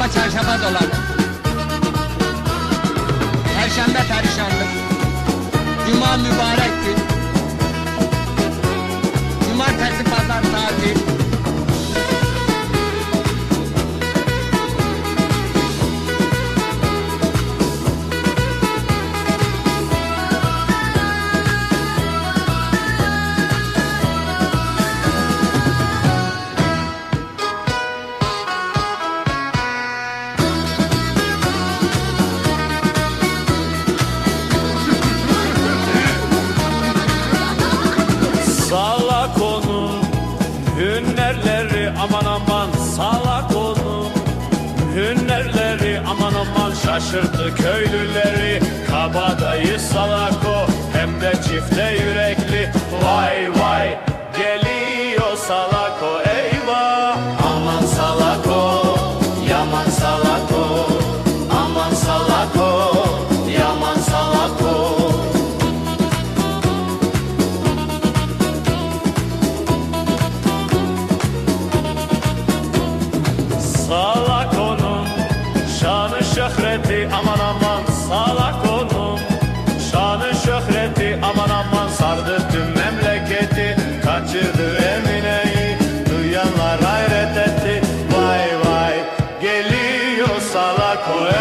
Çarşamba çarşamba dolanır. Perşembe perişanlık. Cuma mübarek gün. Hünerleri aman aman salak onu Hünerleri aman aman şaşırttı köylüleri. Kabadayı salak o hem de çifte yürekli. Vay vay geliyor salak o eyvah. Aman salak o yaman salak o. şöhreti aman aman salak onun Şanı şöhreti aman aman sardı tüm memleketi. Kaçırdı Emine'yi duyanlar hayret etti. Vay vay geliyor salak o